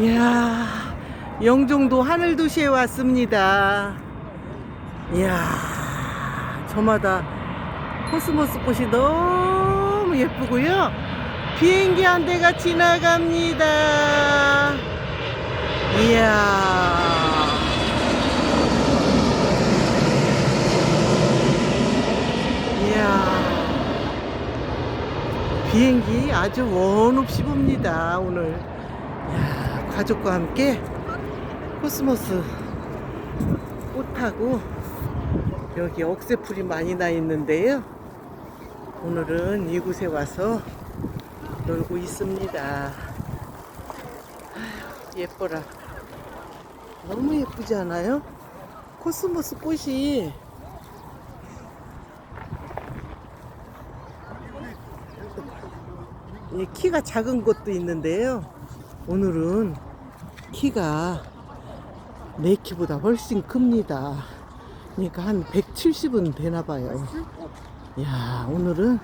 이야, 영종도 하늘도시에 왔습니다. 이야, 저마다 코스모스 꽃이 너무 예쁘고요. 비행기 한 대가 지나갑니다. 이야. 이야. 비행기 아주 원 없이 봅니다, 오늘. 가족과 함께 코스모스 꽃하고 여기 억새풀이 많이 나 있는데요. 오늘은 이곳에 와서 놀고 있습니다. 예뻐라. 너무 예쁘지 않아요? 코스모스 꽃이 이 키가 작은 것도 있는데요. 오늘은 키가 내 키보다 훨씬 큽니다. 그러니까 한 170은 되나 봐요. 야, 오늘은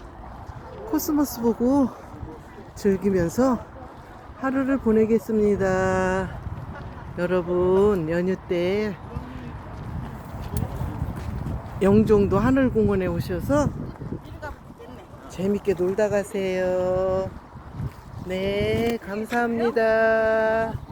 코스모스 보고 즐기면서 하루를 보내겠습니다. 여러분, 연휴 때 영종도 하늘공원에 오셔서 재밌게 놀다 가세요. 네, 감사합니다.